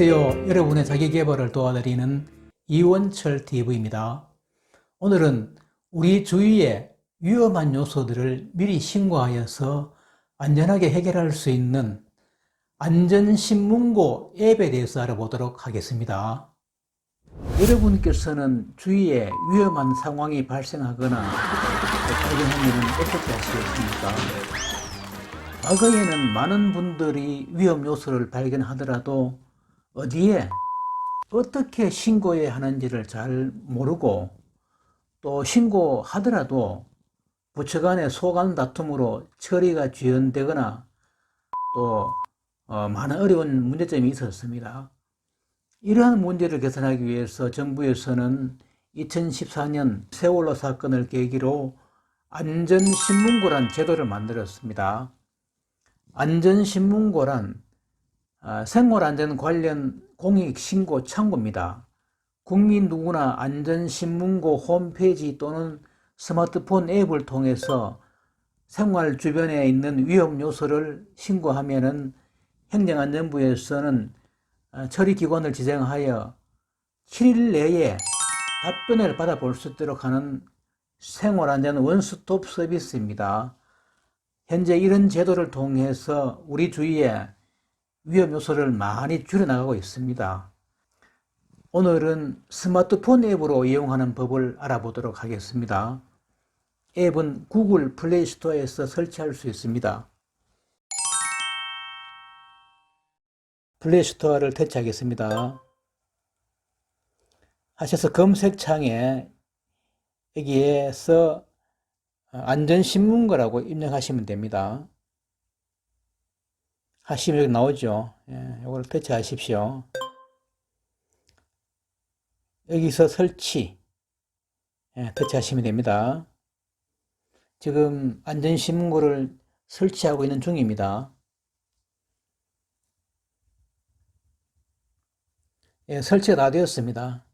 안녕하세요. 여러분의 자기개발을 도와드리는 이원철 TV입니다. 오늘은 우리 주위의 위험한 요소들을 미리 신고하여서 안전하게 해결할 수 있는 안전신문고 앱에 대해서 알아보도록 하겠습니다. 여러분께서는 주위에 위험한 상황이 발생하거나 발견하면 어떻게 하시겠습니까? 과거에는 많은 분들이 위험 요소를 발견하더라도 어디에 어떻게 신고해야 하는지를 잘 모르고 또 신고하더라도 부처 간의 소관 다툼으로 처리가 지연되거나 또 어, 많은 어려운 문제점이 있었습니다. 이러한 문제를 개선하기 위해서 정부에서는 2014년 세월호 사건을 계기로 안전신문고란 제도를 만들었습니다. 안전신문고란 아, 생활안전 관련 공익신고 창구입니다. 국민 누구나 안전신문고 홈페이지 또는 스마트폰 앱을 통해서 생활 주변에 있는 위험 요소를 신고하면은 행정안전부에서는 아, 처리기관을 지정하여 7일 내에 답변을 받아볼 수 있도록 하는 생활안전 원스톱 서비스입니다. 현재 이런 제도를 통해서 우리 주위에 위험 요소를 많이 줄여나가고 있습니다. 오늘은 스마트폰 앱으로 이용하는 법을 알아보도록 하겠습니다. 앱은 구글 플레이 스토어에서 설치할 수 있습니다. 플레이 스토어를 터치하겠습니다. 하셔서 검색창에 여기에서 안전신문고라고 입력하시면 됩니다. 하시면 여기 나오죠. 예, 이걸 터치하십시오. 여기서 설치 예, 터치하시면 됩니다. 지금 안전신문고를 설치하고 있는 중입니다. 예, 설치가 다 되었습니다.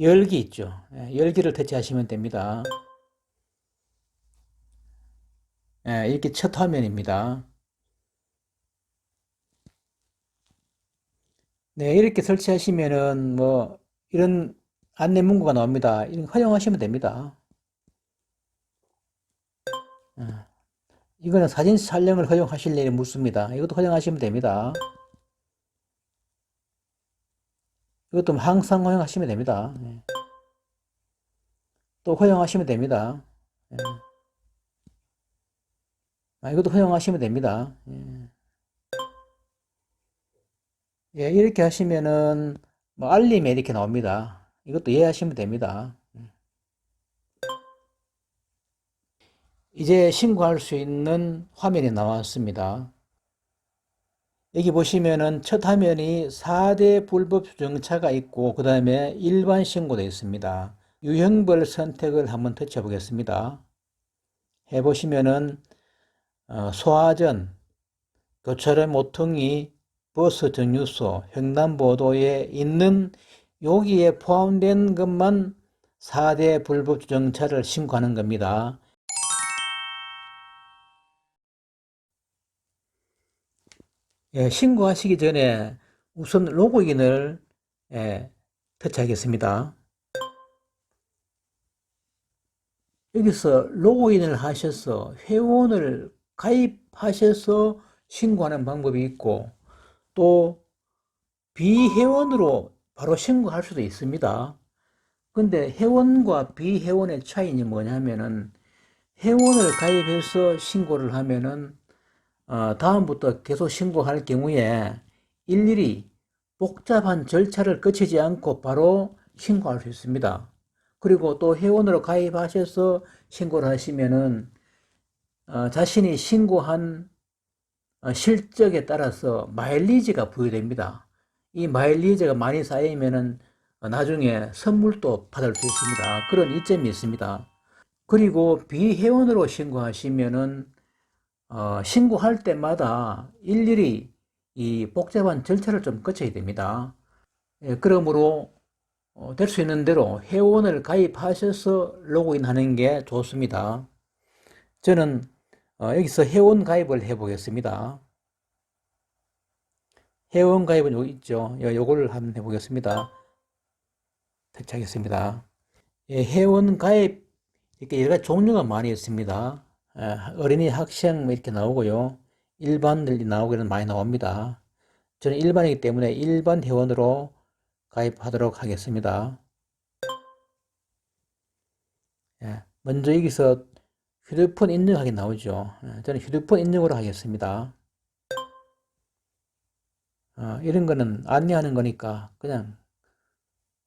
열기 있죠. 예, 열기를 터치하시면 됩니다. 예, 이렇게 첫 화면입니다. 네, 이렇게 설치하시면은 뭐 이런 안내 문구가 나옵니다. 이런 거 활용하시면 됩니다. 어, 이거는 사진 촬영을 허용하실 일이 묻습니다. 이것도 허용하시면 됩니다. 이것도 항상 허용하시면 됩니다. 예. 또 허용하시면 됩니다. 예. 아, 이것도 허용하시면 됩니다. 예. 예, 이렇게 하시면은 뭐 알림이 이렇게 나옵니다. 이것도 이해하시면 됩니다. 이제 신고할 수 있는 화면이 나왔습니다. 여기 보시면은 첫 화면이 4대 불법 주정차가 있고 그 다음에 일반 신고도 있습니다. 유형별 선택을 한번 터쳐 보겠습니다. 해보시면은 어, 소화전, 교차로 모퉁이, 버스 정류소, 횡단보도에 있는 여기에 포함된 것만 4대 불법 주정차를 신고하는 겁니다. 예, 신고하시기 전에 우선 로그인을 예, 터치하겠습니다. 여기서 로그인을 하셔서 회원을 가입하셔서 신고하는 방법이 있고 또 비회원으로 바로 신고할 수도 있습니다. 근데 회원과 비회원의 차이는 뭐냐면은 회원을 가입해서 신고를 하면은 어, 다음부터 계속 신고할 경우에 일일이 복잡한 절차를 거치지 않고 바로 신고할 수 있습니다. 그리고 또 회원으로 가입하셔서 신고를 하시면은 어, 자신이 신고한 어, 실적에 따라서 마일리지가 부여됩니다. 이 마일리지가 많이 쌓이면은 어, 나중에 선물도 받을 수 있습니다. 그런 이점이 있습니다. 그리고 비회원으로 신고하시면은 어, 신고할 때마다 일일이 이 복잡한 절차를 좀 거쳐야 됩니다. 예, 그러므로 어, 될 수 있는 대로 회원을 가입하셔서 로그인 하는 게 좋습니다. 저는 어, 여기서 회원 가입을 해 보겠습니다. 회원 가입은 여기 있죠. 요- 요거를 한번 해 보겠습니다. 터치하겠습니다. 예, 회원 가입 이렇게 여러 가지 종류가 많이 있습니다. 아, 어린이 학생 뭐 이렇게 나오고요. 일반들이 나오기는 많이 나옵니다. 저는 일반이기 때문에 일반 회원으로 가입하도록 하겠습니다. 예, 먼저 여기서 휴대폰 인증하기 나오죠. 예, 저는 휴대폰 인증으로 하겠습니다. 어, 이런 거는 안내하는 거니까 그냥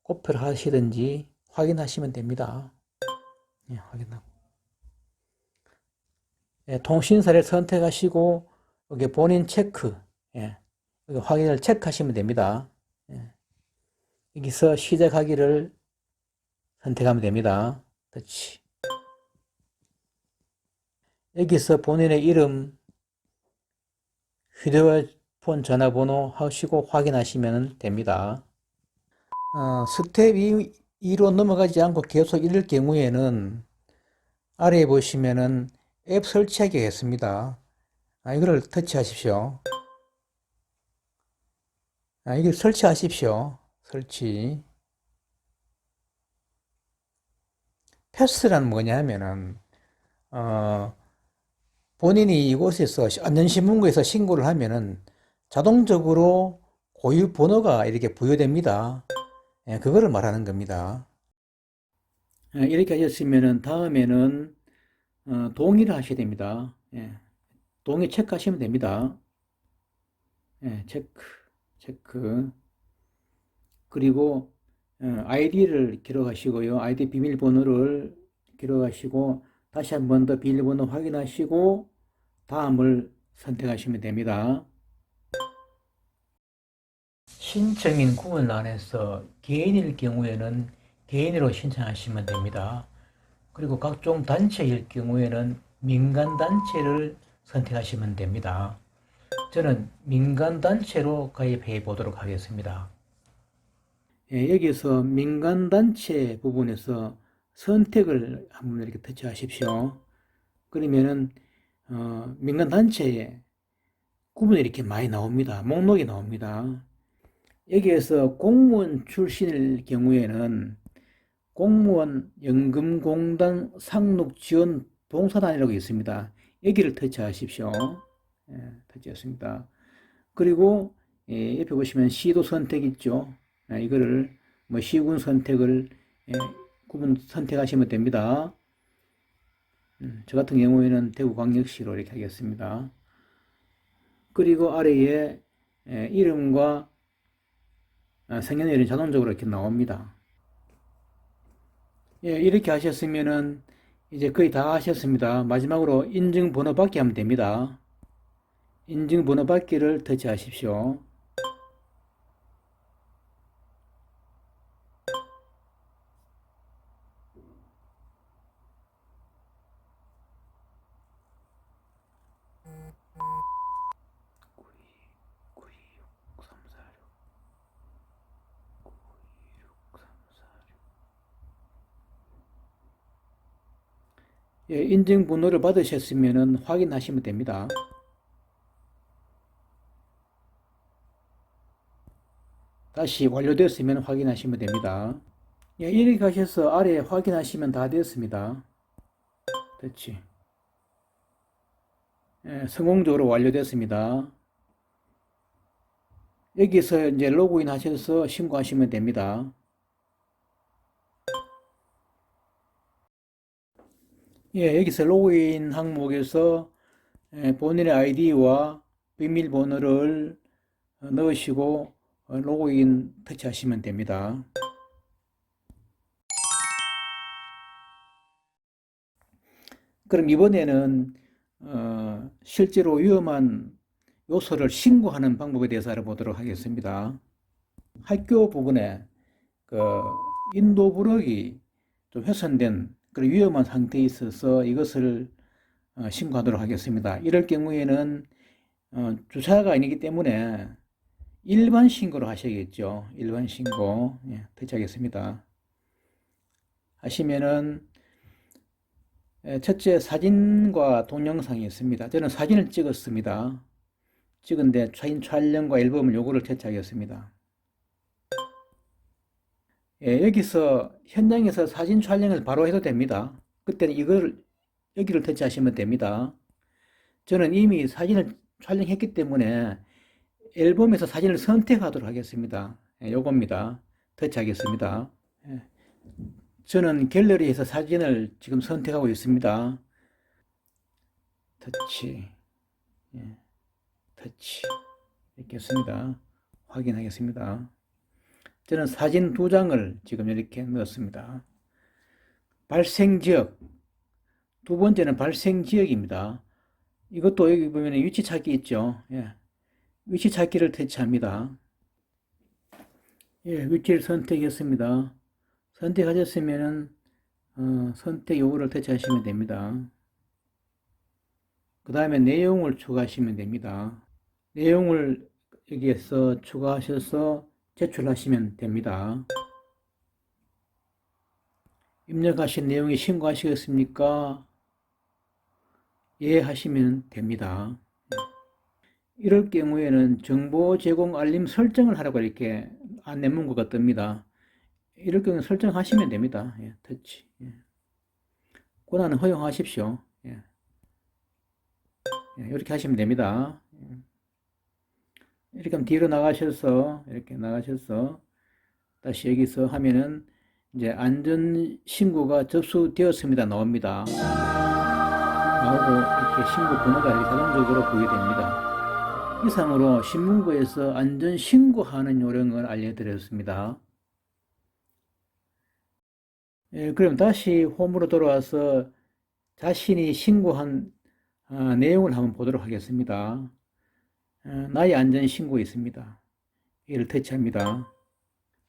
코피를 하시든지 확인하시면 됩니다. 예, 확인하고. 예, 통신사를 선택하시고 여기 본인 체크, 예, 여기 확인을 체크하시면 됩니다. 예, 여기서 시작하기를 선택하면 됩니다. 터치. 여기서 본인의 이름, 휴대폰 전화번호 하시고 확인하시면 됩니다. 어, 스텝 2, 2로 넘어가지 않고 계속 이럴 경우에는 아래에 보시면은 앱 설치하기 있습니다. 아, 이거를 터치하십시오. 아, 이걸 설치하십시오. 설치. 패스란 뭐냐면은, 어, 본인이 이곳에서 안전신문고에서 신고를 하면은 자동적으로 고유 번호가 이렇게 부여됩니다. 예, 그거를 말하는 겁니다. 예, 이렇게 하셨으면은 다음에는 어, 동의를 하셔야 됩니다. 예, 동의 체크하시면 됩니다. 예, 체크, 체크. 그리고 어, 아이디를 기록하시고요. 아이디 비밀번호를 기록하시고 다시 한 번 더 비밀번호 확인하시고 다음을 선택하시면 됩니다. 신청인 구분란에서 개인일 경우에는 개인으로 신청하시면 됩니다. 그리고 각종 단체일 경우에는 민간단체를 선택하시면 됩니다. 저는 민간단체로 가입해 보도록 하겠습니다. 예, 여기서 민간단체 부분에서 선택을 한번 이렇게 터치하십시오. 그러면은 어, 민간단체에 구분이 이렇게 많이 나옵니다. 목록이 나옵니다. 여기에서 공무원 출신일 경우에는 공무원 연금공단 상록지원 봉사단이라고 있습니다. 여기를 터치하십시오. 예, 터치했습니다. 그리고 예, 옆에 보시면 시도 선택 있죠. 예, 이거를 뭐 시군 선택을 예, 구분 선택하시면 됩니다. 음, 저 같은 경우에는 대구광역시로 이렇게 하겠습니다. 그리고 아래에 예, 이름과 아, 생년월일이 자동적으로 이렇게 나옵니다. 예, 이렇게 하셨으면은 이제 거의 다 하셨습니다. 마지막으로 인증번호 받기 하면 됩니다. 인증번호 받기를 터치하십시오. 예, 인증 번호를 받으셨으면 확인하시면 됩니다. 다시 완료됐으면 확인하시면 됩니다. 예, 이렇게 하셔서 아래에 확인하시면 다 됐습니다. 됐지. 예, 성공적으로 완료됐습니다. 여기서 이제 로그인 하셔서 신고하시면 됩니다. 예, 여기서 로그인 항목에서 예, 본인의 아이디와 비밀번호를 어, 넣으시고 어, 로그인 터치하시면 됩니다. 그럼 이번에는 어, 실제로 위험한 요소를 신고하는 방법에 대해서 알아보도록 하겠습니다. 학교 부분에 그 인도 부록이 좀 훼손된 그런 위험한 상태에 있어서 이것을 어, 신고하도록 하겠습니다. 이럴 경우에는 어, 주차가 아니기 때문에 일반 신고로 하셔야겠죠. 일반 신고 예, 터치하겠습니다. 하시면은 예, 첫째 사진과 동영상이 있습니다. 저는 사진을 찍었습니다. 찍은데 사진 촬영과 앨범을 요구를 터치하겠습니다. 예, 여기서 현장에서 사진 촬영을 바로 해도 됩니다. 그때는 이걸 여기를 터치하시면 됩니다. 저는 이미 사진을 촬영했기 때문에 앨범에서 사진을 선택하도록 하겠습니다. 예, 요겁니다. 터치하겠습니다. 예. 저는 갤러리에서 사진을 지금 선택하고 있습니다. 터치, 예. 터치 이렇게 했습니다. 확인하겠습니다. 저는 사진 두 장을 지금 이렇게 넣었습니다. 발생 지역 두 번째는 발생 지역입니다. 이것도 여기 보면 위치 찾기 있죠. 예. 위치 찾기를 터치합니다. 예, 위치를 선택했습니다. 선택하셨으면은 어, 선택 요구를 터치하시면 됩니다. 그 다음에 내용을 추가하시면 됩니다. 내용을 여기에서 추가하셔서 제출하시면 됩니다. 입력하신 내용이 신고하시겠습니까? 예 하시면 됩니다. 이럴 경우에는 정보 제공 알림 설정을 하라고 이렇게 안내 문구가 뜹니다. 이럴 경우 설정하시면 됩니다. 예, 터치. 예. 권한은 허용하십시오. 예. 예, 이렇게 하시면 됩니다. 예. 이렇게 하면 뒤로 나가셔서 이렇게 나가셔서 다시 여기서 하면은 이제 안전 신고가 접수되었습니다 나옵니다. 나오고 이렇게 신고 번호가 이렇게 자동적으로 부여됩니다. 이상으로 신문고에서 안전 신고하는 요령을 알려드렸습니다. 예, 그럼 다시 홈으로 돌아와서 자신이 신고한 아, 내용을 한번 보도록 하겠습니다. 어, 나의 안전 신고 있습니다. 이를 터치합니다.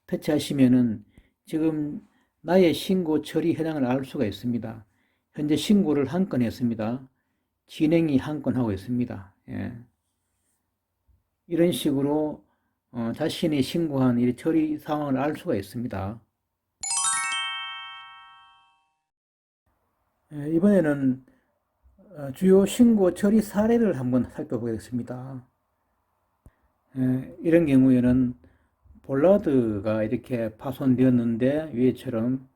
터치하시면은 지금 나의 신고 처리 현황을 알 수가 있습니다. 현재 신고를 한 건 했습니다. 진행이 한 건 하고 있습니다. 예. 이런 식으로 어, 자신이 신고한 이 처리 상황을 알 수가 있습니다. 예, 이번에는 어, 주요 신고 처리 사례를 한번 살펴보겠습니다. 예, 이런 경우에는 볼라드가 이렇게 파손되었는데 위에처럼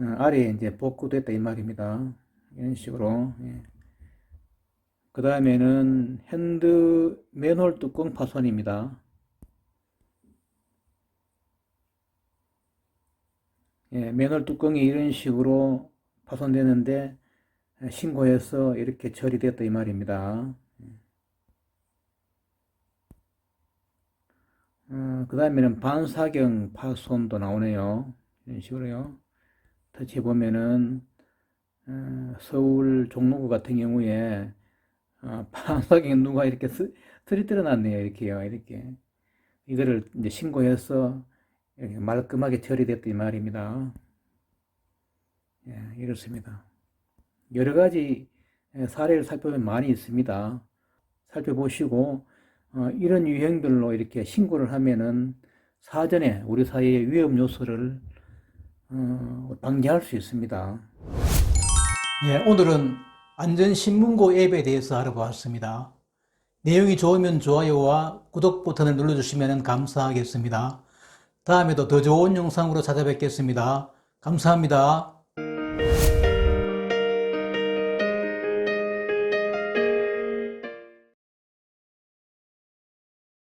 어, 아래에 이제 복구됐다 이 말입니다. 이런 식으로. 예. 그 다음에는 핸드 맨홀 뚜껑 파손입니다. 예, 맨홀 뚜껑이 이런 식으로 파손되는데 신고해서 이렇게 처리됐다 이 말입니다. 어, 그 다음에는 반사경 파손도 나오네요. 이런 식으로요. 터치 보면은 어, 서울 종로구 같은 경우에 어, 반사경 누가 이렇게 스, 스리뜨려 놨네요. 이렇게요. 이렇게 이거를 이제 신고해서 이렇게 말끔하게 처리됐다 이 말입니다. 예, 이렇습니다. 여러 가지 사례를 살펴보면 많이 있습니다. 살펴보시고 어, 이런 유형별로 이렇게 신고를 하면은 사전에 우리 사회의 위험 요소를 어, 방지할 수 있습니다. 예, 오늘은 안전신문고 앱에 대해서 알아보았습니다. 내용이 좋으면 좋아요와 구독 버튼을 눌러주시면 감사하겠습니다. 다음에도 더 좋은 영상으로 찾아뵙겠습니다. 감사합니다.